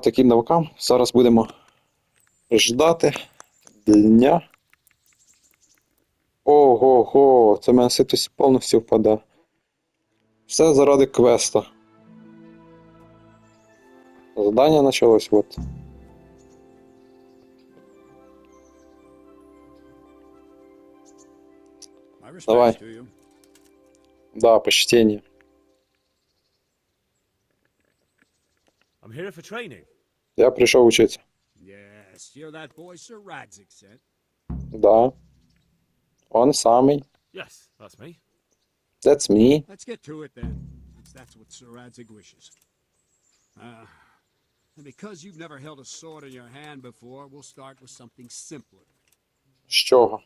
таким новакам. Зараз будемо ждати дня. Ого-го, це в мене ситость повністю впаде. Все заради квеста. Задання почалось, от. Давай. Да, почтение. I'm here for training. Я прийшов учитися. Yes, you're that boy Sir Radzik sent. Да. Он самий. Yes, that's me. That's me. Let's get to it then, since that's what Sir Radzik wishes. Uh, and because you've never held a sword in your hand before, we'll start with something simpler. З чого?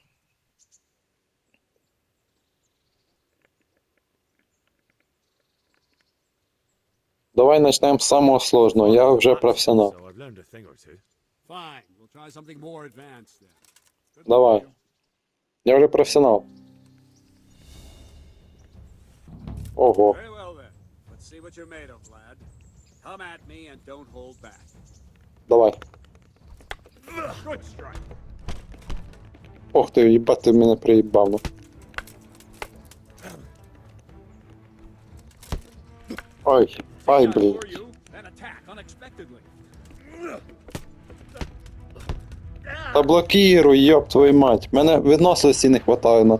See what you're made of, lad. Come at me and don't hold back. Давай. Ох ти, їбать, ти мене приїбав. ну. Ой, ай, блін. Та блокируй, йоп твою мать. Мене відносності не хватає на.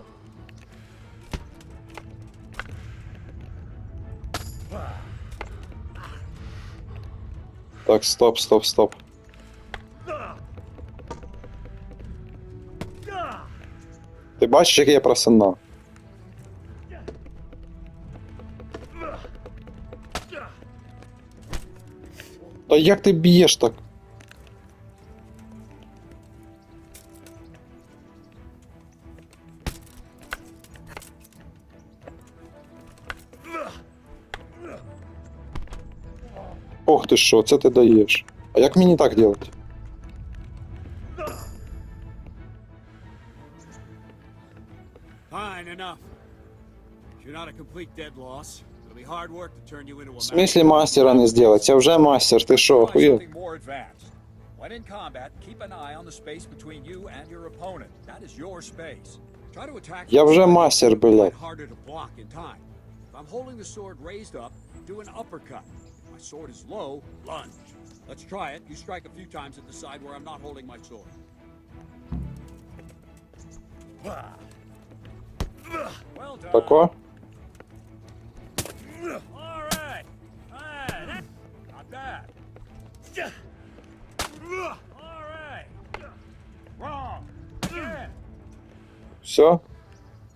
Так, стоп, стоп, стоп. Ти бачиш, який я професіонал? Та як ти б'єш так? Ох ти що, це ти даєш. А як мені так робити? Fine enough. You're not a complete dead loss. It'll be hard work to turn you into a В смислі мастера не зробити? Я вже мастер, ти що, Try охуєв? something more advanced. When in combat, keep an eye on the space between you and your opponent. That is your space. Try to attack Я from вже the side, мастер, it'll be блядь. harder to block in time. If I'm holding the sword raised up, do an uppercut. If my sword is low, lunge. Let's try it. You strike a few times at the side where I'm not holding my sword. Well done. Тако? All right. All right. That's not. All right. Wrong. Yeah. So?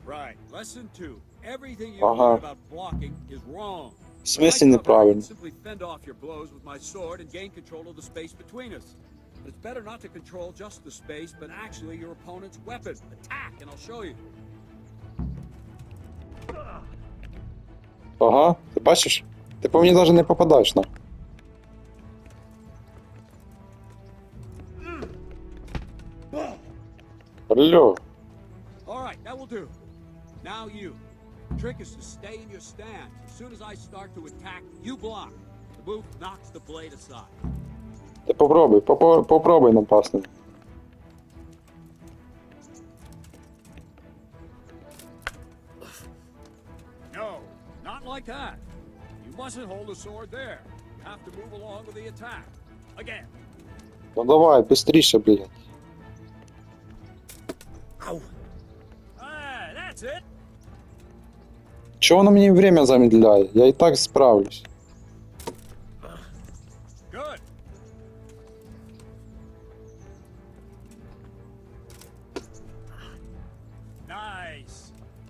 Right. Lesson two. Everything you uh-huh. uh -huh. about blocking is wrong. It's missing the problem. Simply fend off your blows with my sword and gain control of the space between us. But it's better not to control just the space, but actually your opponent's weapon. Attack, and I'll show you. Ага, ти бачиш? Ти по мені навіть не попадаєш на. Алло. All right, that will do. Now you. Trick is to stay in your stance. As soon as I start to attack, you block. The move knocks the blade aside. Ти попробуй, попо- попробуй напасти. like that. You mustn't hold the sword there. You have to move along with the attack. Again. Ну давай, быстріше, блядь. Ah, that's it. Чого воно мені время замедляє? Я і так справлюсь.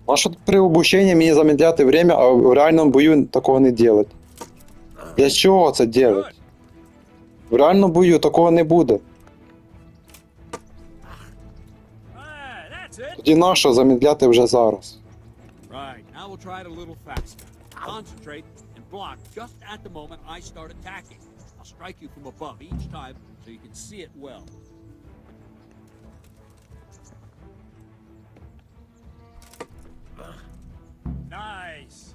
А що тут при обученні мені замедляти время, а в реальному бою такого не делать? Для чого це делать? В реальному бою такого не буде. Ah, that's it. Тоді нащо замедляти вже зараз? Right, now we'll try it a little faster. Concentrate and block just at the moment I start attacking. I'll strike you from above each time so you can see it well. Nice.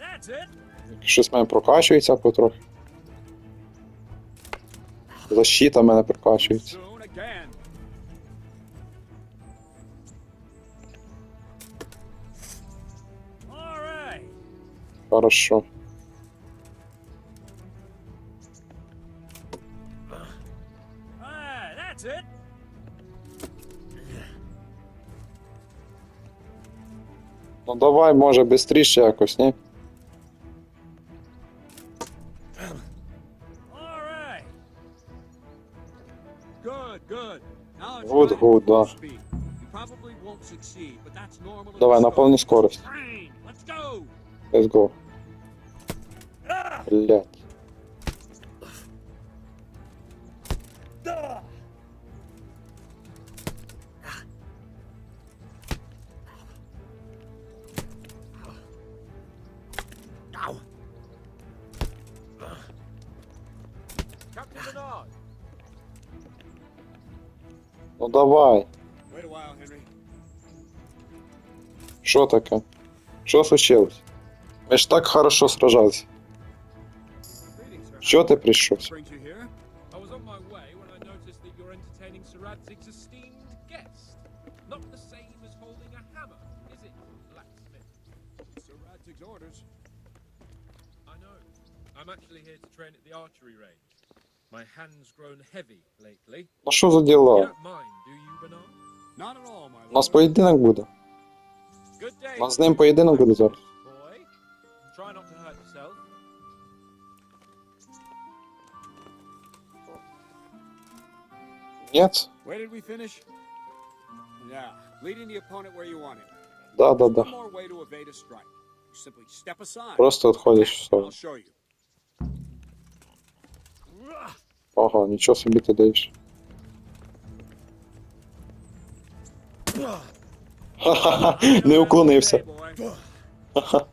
that's it. Щось в мене прокачується потрохи. Защита в мене прокачується. Soon again. All right. Хорошо. Ну давай, може, швидше якось, ні? At full да. Давай, на повну скорость. Let's go. Let's Ну давай. Що таке? Що случилось? Ми ж так хорошо сражались. Що ти прийшов? Seratig's orders. I know. I'm actually here to train at the archery range. Ну що за You діла? don't mind, do you, Bernard? Not at all, my У нас lord. поєдинок буде. Good day. У нас з ним поєдинок буде зараз. Boy, try not to hurt yourself. Ні? Where did we finish? Yeah, leading the opponent where you want him. Да, да, One да. more way to evade Ага, нічого собі ти даєш. Ха-ха-ха, не уклонився. Okay, boy.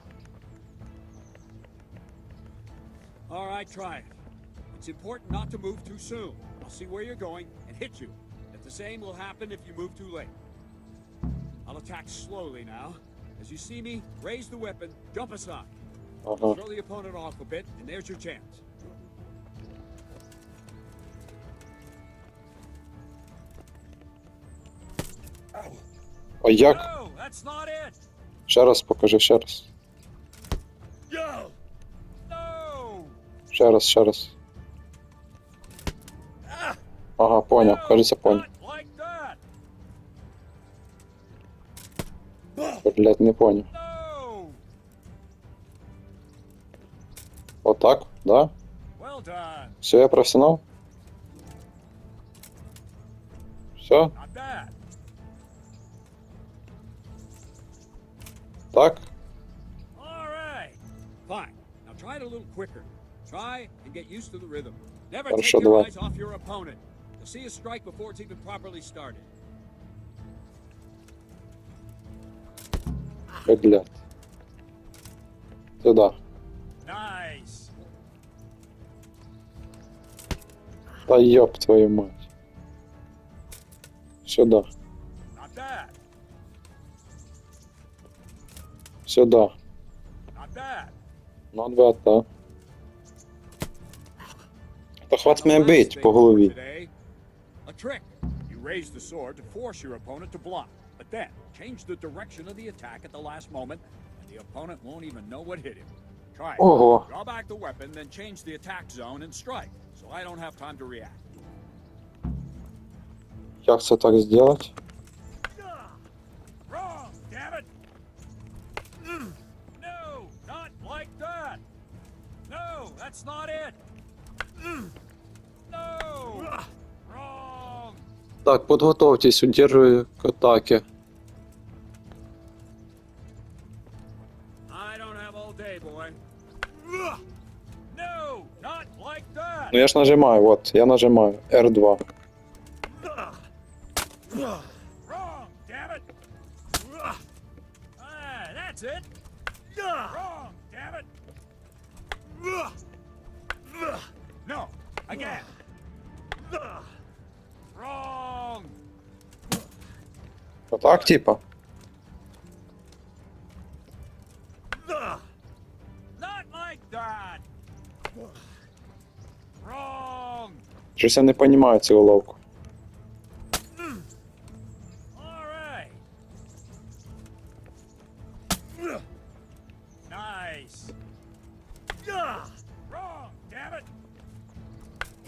All right, try it. It's important not to move too soon. I'll see where you're going and hit you. If the same will happen if you move too late. I'll attack slowly now. As you see me, raise the weapon, jump aside. Ага. Throw the opponent off a bit, and there's your chance. А як? Ще раз покажи, ще раз. Ще раз, ще раз. Ага, кажеться, поняв. Not. Блять, не поняв. No. Отак, да? Все, я професіонал? Все? Так? All right. Fine. Now try it a little quicker. Try and get used to the rhythm. Never Хорошо, take your давай. eyes off your opponent. You'll see a strike before it's even properly started. Блять. Сюда. Nice. Та ёб твою мать. Сюда. Сюда. Not bad. Ну, да, да. Та хватить The мене last бить thing по for голові. today, A trick. You raise the sword to force your opponent to block, but then change the direction of the attack at the last moment, and the opponent won't even know what hit him. Try it. Ого. Draw back the weapon, then change the attack zone and strike, so I don't have time to react. Як це так зробити? No, not like that. No, that's not it. No. Wrong. Так, підготовтесь, удержую к атаке. Ну я ж нажимаю, вот, я нажимаю. R2. Отак, типа? Щось я не розумію цю уловку.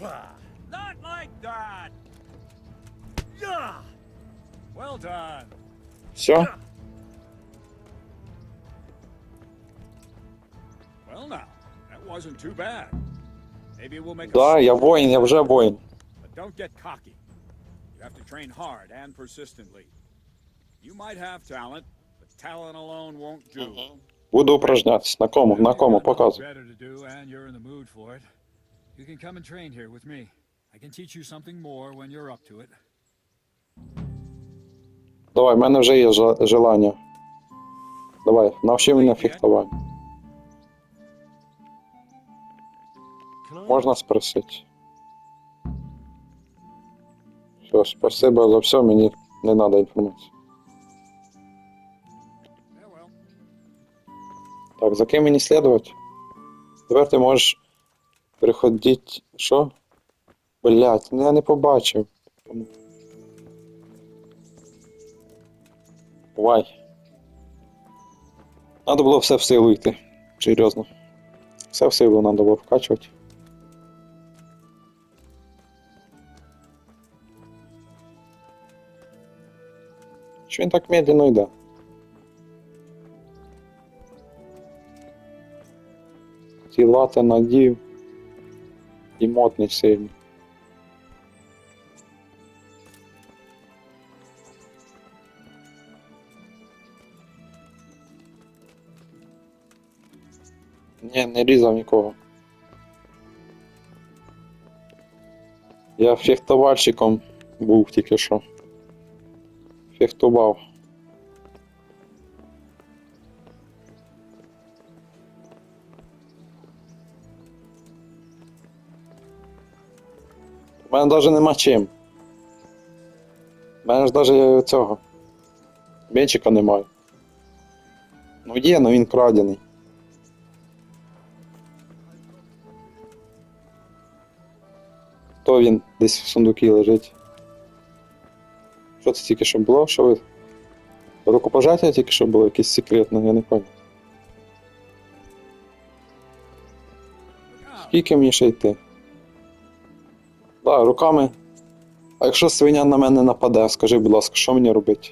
Ah, Not like that. Gah! Well done. Все? Well now, that wasn't too bad. Maybe we'll make a Да, я solid воїн, я вже воїн. But don't get cocky. You have to train hard and persistently. You might have talent, but talent alone won't do. Буду упражнятись. На кому? На кому? Показуй. Better to do, and you're in the mood for it. You can come and train here with me. I can teach you something more when you're up to it. Давай, в мене вже є желання. Давай, навчи мене фехтуванню. Можна спросити? Все, спасибо за все, мені не треба інформації. Так, за ким мені слідувати? Тепер ти можеш приходити. Що? Блять, ну я не побачив. Вай. Надо було все в силу йти. Серйозно. Все в силу треба було вкачувати. Що він так медленно йде? Ті лати надів. І мотний сильний. Ні, не різав нікого. Я фехтовальщиком був тільки що. Фехтував. У мене навіть нема чим. У мене ж навіть цього. Бенчика немає. Ну є, але він крадений. То він десь в сундукі лежить. Що це тільки що було? Що ви? Рукопожаття тільки що було якесь секретне, я не пам'ятаю. Скільки мені ще йти? Да, руками. А якщо свиня на мене нападе, скажи, будь ласка, що мені робити?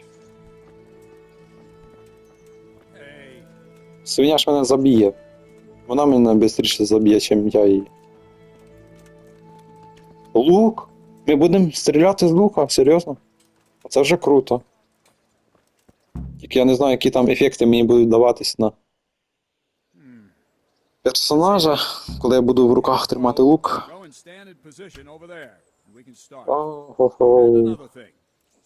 Свиня ж мене заб'є. Вона мене швидше заб'є, чим я її. Лук? Ми будемо стріляти з лука, серйозно? Це вже круто. Тільки я не знаю, які там ефекти мені будуть даватись на персонажа, коли я буду в руках тримати лук. go and stand in position over there, and we can start. Ого. And another thing.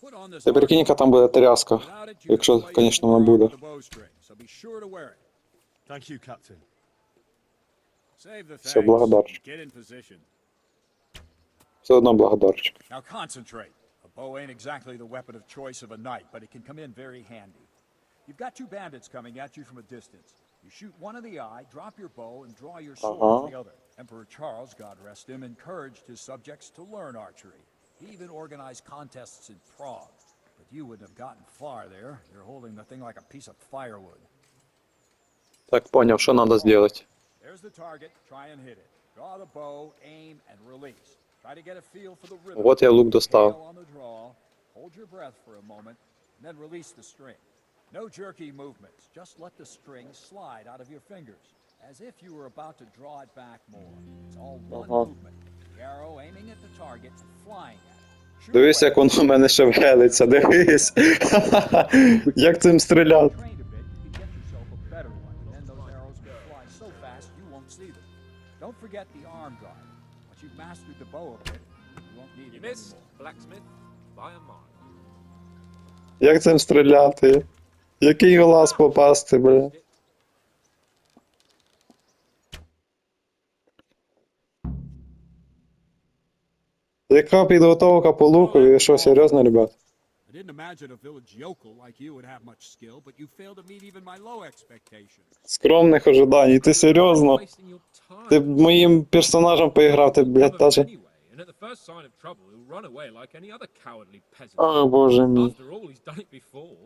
Put on this Ти прикинь, яка там буде тряска. Якщо, your вона буде. Все, thanks. Все одно благодарчик. Now concentrate. A bow ain't exactly the weapon of choice of a knight, but it can come in very handy. You've got two bandits coming at you from a distance. You shoot one in the eye, drop your bow, and draw your sword Uh-huh. with the other. Emperor Charles, God rest him, encouraged his subjects to learn archery. He even organized contests in Prague. But you wouldn't have gotten far there. You're holding the thing like a piece of firewood. Так, поняв, що треба зробити. There's the target. Try and hit it. Draw the bow, aim, and release. Try to get a feel for the rhythm. Вот я лук Tail достав. on the draw. Hold your breath for a moment, and then release the string. No jerky movements. Just let the string slide out of your fingers, as if you were about to draw it back more. It's all one Uh-huh. movement. The arrow aiming at the target and flying at it. Shoot Дивись, як away. воно в мене шевелиться, дивись. Як цим стріляти. Trained a bit, you can get yourself a better one. Then those arrows can fly so fast you won't see them. Don't forget the arm drive. Once you've mastered the bow a bit, you won't need You it missed, anymore. blacksmith, by a mile. Як цим стріляти? Який глаз попасти, бля? Яка підготовка по луку? і що, серйозно, ребят? Didn't imagine a village yokel like you would have much skill, but you failed to meet even my low expectations. Скромних ожидань, ти серйозно? Wasting your Ти б моїм персонажем поіграв, ти, блядь, of даже. anyway, and at the first sign of trouble, he'll run away like any other cowardly peasant. О, боже мій. After all, he's done it before.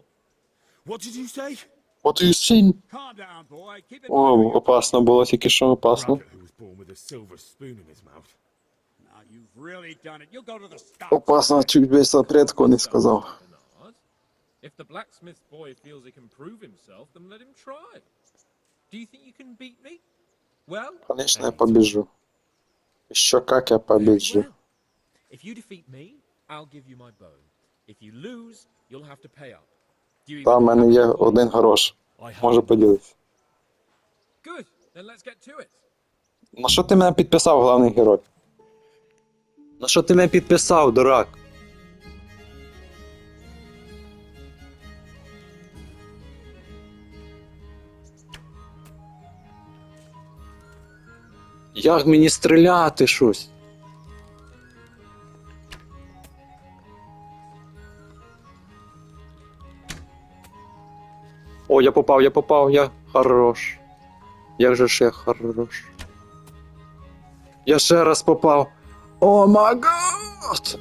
What did you say? От і сінь. Calm down, boy. Keep it О, опасно було, тільки що опасно. Who was born with a silver spoon in his mouth. Опасно, чуть без запретку не сказав. If the blacksmith boy feels he can prove himself, then let him try. Do you think you can beat me? Well, Конечно, я побіжу. Що как я побіжу? well. If you defeat me, I'll give you my bow. If you lose, you'll have to pay up. Do you Та в мене є один грош. Have поділитися. Good. Then let's get to it. На що ти мене підписав, головний герой? На що ти мене підписав, дурак? Як мені стріляти щось? О, я попав, я попав, я хорош. Як же ж я хорош. Я ще раз попав. О май гад!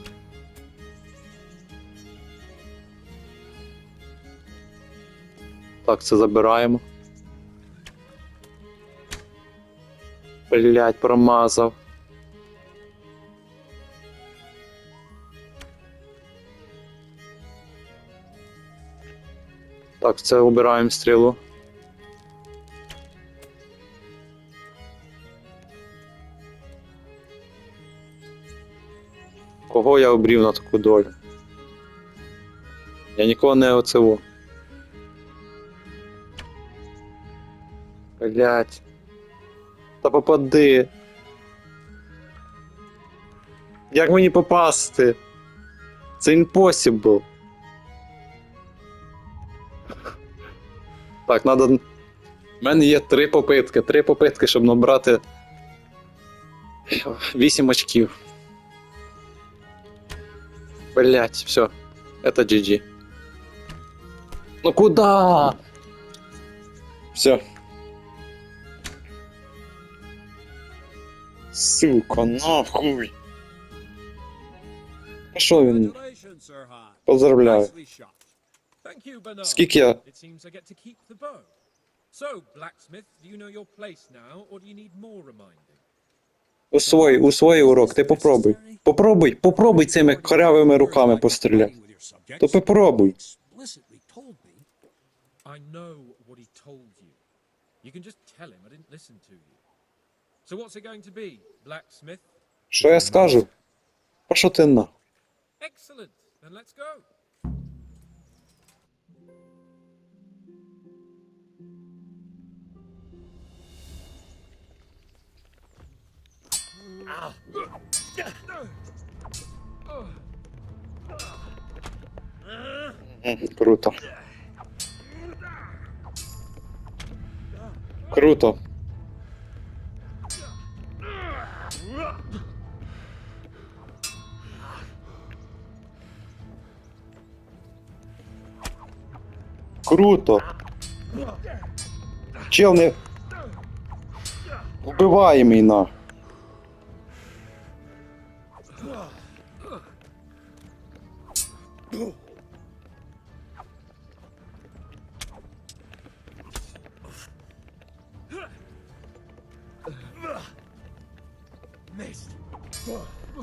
Так, це забираємо. Блять, промазав. Так, це убираємо стрілу. Кого я обрів на таку долю? Я нікого не оцеву. Блять. Та попади. Як мені попасти? Це impossible. Так, надо. У мене є три попитки. Три попитки, щоб набрати 8 очків. Блять, все. Это GG. Ну куда? Все. Сука, нахуй. А що він? Поздравляю. Скільки я? So, blacksmith, do you know your place now, or do you need more reminding? Усвой, усвой урок, ти попробуй. Попробуй, попробуй цими корявими руками постріляти. То попробуй. Explicitly told me I know what he told you. You can just tell him I didn't listen to you. So what's it going to be, blacksmith? Що я скажу? Пошо ти на? Excellent. Then let's go. Круто. Круто. Круто. Чел не. Убиваємий на.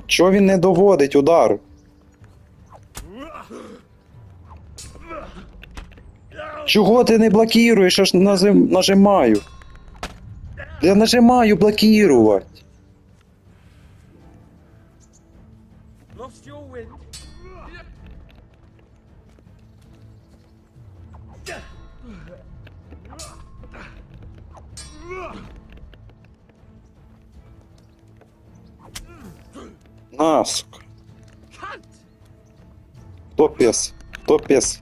Чого він не доводить удар? Чого ти не блокуєш? Я ж назим- нажимаю. Я нажимаю блокувати. На, сука. Кто пес? Кто пес?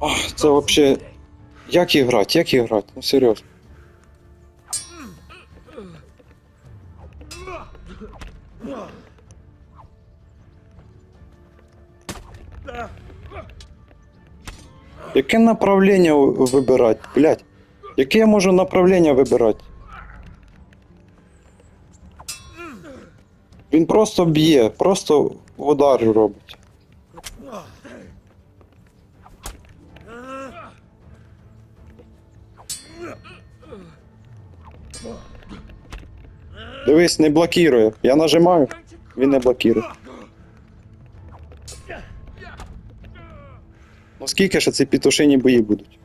Ах, це вообще. Як играть, Як іграти? Ну серйозно. Яке направлення вибирати, блядь? Яке я можу направлення вибирати? Він просто б'є, просто удар робить. Дивись, не блокирує. Я нажимаю, він не блокирує. Ну скільки ж ці петушині бої будуть?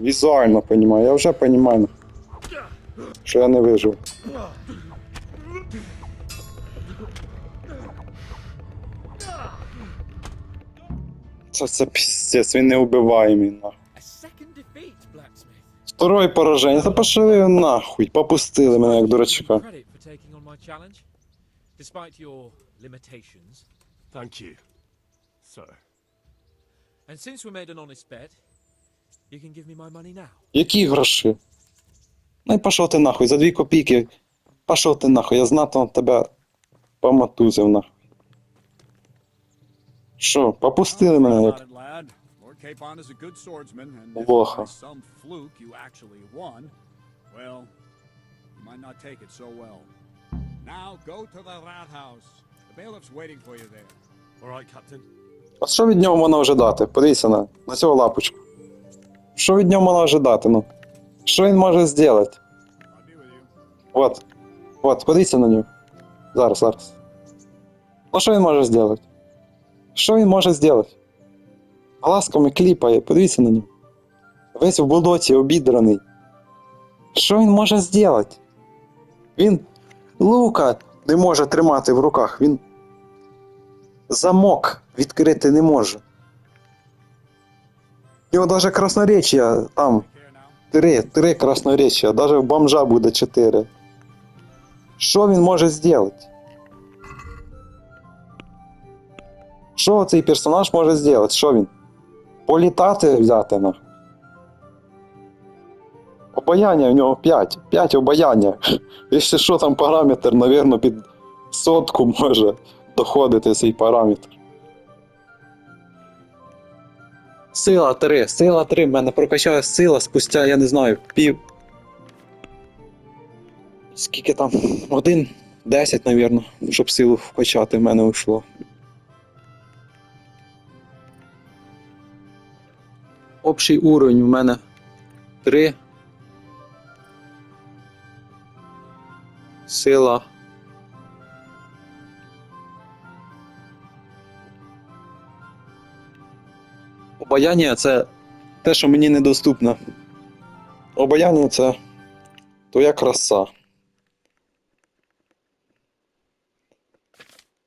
Візуально понімаю, я вже понімаю, що я не вижив. Це, це піздець, він не нахуй. A second defeat, Второе пораження, нахуй, попустили мене як дурачка. Despite your limitations. Thank you, sir. And since we made an honest bet, you can give me my money now. Які гроші? Ну і пішов ти нахуй, за дві копійки. Пішов ти нахуй, я знатно тебе поматузив нахуй. Що, попустили мене як. Lord Capon is a good swordsman, and if by some fluke you actually won, well, you might not take it so well. Now go to the rat. The bailiff's waiting for you there. All right, Captain. А що від нього можна ожидати? Подивіться на, на цього лапочку. Що від нього можна ожидати, ну? Що він може зробити? I'll be with. От. От, подивіться на нього. Зараз, зараз. Ну що він може зробити? Що він може зробити? Глазками кліпає, подивіться на нього. Весь в болоті обідраний. Що він може зробити? Він лука не може тримати в руках. Він замок відкрити не може. У нього навіть красноречія там Три, три красноречия, даже в бомжа буде чотири. Що він може зробити? Що цей персонаж може зробити? Що він? Політати взяти на. Обаяння в нього 5. 5 обаяння. Якщо що там параметр, навірно, під сотку може доходити цей параметр. Сила 3, сила 3, в мене прокачала сила спустя, я не знаю, пів. Скільки там? Один, 10, навірно, щоб силу вкачати в мене уйшло. Общий уровень у мене 3. Сила. Обаяння це те, що мені недоступно. Обаяння це твоя краса.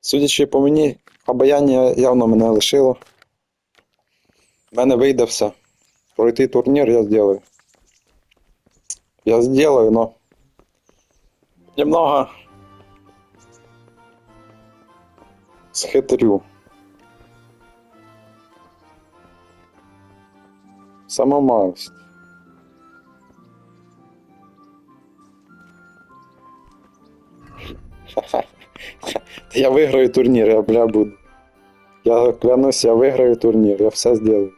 Судячи по мені, обаяння явно мене лишило. В мене вийде все. Пройти турнір я зроблю. Я зроблю, но немного схитрю. Сама Самомалость. Я виграю турнір, я бля буду. Я клянусь, я виграю турнір, я все зроблю.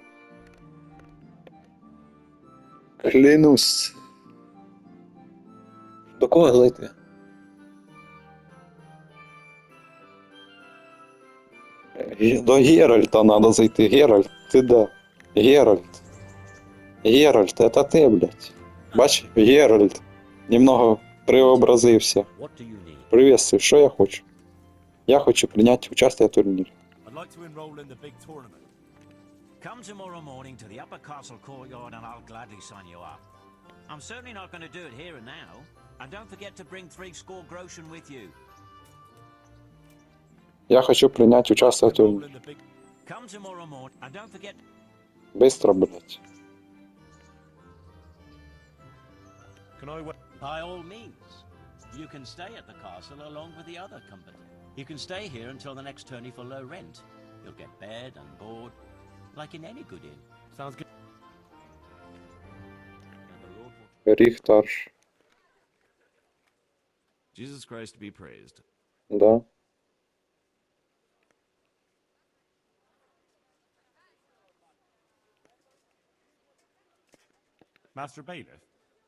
Клянусь. До кого зайти? До Геральта надо зайти. Геральт, ти де? Геральт. Геральт, это ти, блядь. Бач, Геральт. Немного преобразився. Приветствую, що я хочу? Я хочу прийняти участь в турнірі. Come tomorrow morning to the upper castle courtyard and I'll gladly sign you up. I'm certainly not going to do it here and now. And don't forget to bring three score groschen with you. Come tomorrow morning and don't forget Быстро, блядь. By all means. You can stay at the castle along with the other company. You can stay here until the next tourney for low rent. You'll get bed and board, like in any good inn. Sounds good. Ріхтар. Jesus Christ be praised. Да.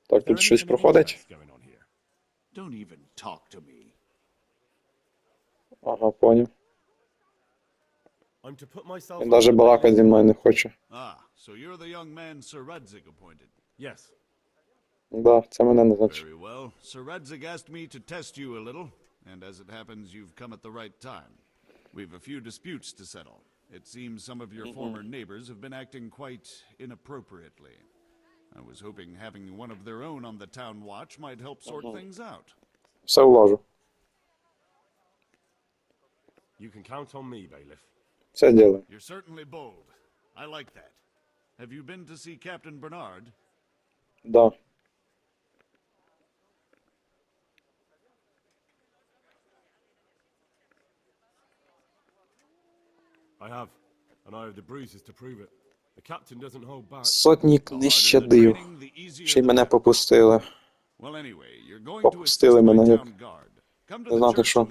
Так, is there тут щось anything of проходить. interest going on here? Don't even talk to me. Ага, поняв. I'm to put myself. Він under навіть the балакати bailiff's- зі мною не хоче. Ah, so you're the young man Sir Radzig appointed. Yes. Да, це мене назначив. Very well. Sir Radzig asked me to test you a little, and as it happens, you've come at the right time. We've a few disputes to settle. It seems some of your former neighbors have been acting quite inappropriately. I was hoping having one of their own on the town watch might help sort things out. Все влажу. You can count on me, Bailiff. Все ділаю. You're certainly bold. I like that. Have you been to see Captain Bernard? Да. I have, and I have the bruises to prove it. Сотнік не щадив. Ще й мене попустили. Попустили мене, як не знати що.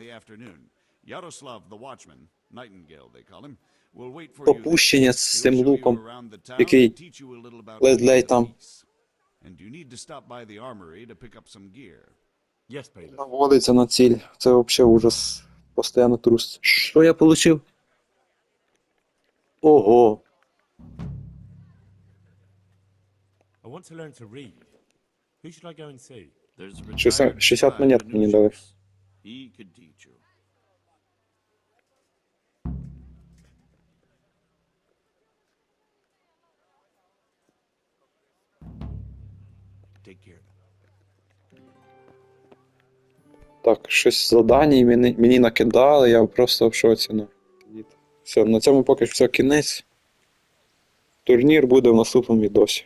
Попущення з цим луком, який ледь-ледь the там. наводиться на ціль. Це взагалі ужас. Постоянно трус. Що я получив? Ого. I want to learn to read. Who should I go and see? There's a 60 retired 60 scribe монет in мені дали. He could teach you. Take care. Так, щось задання мені, мені накидали, я просто в шоці. Ну. Все, на цьому поки що кінець. Турнір буде в наступному відосі.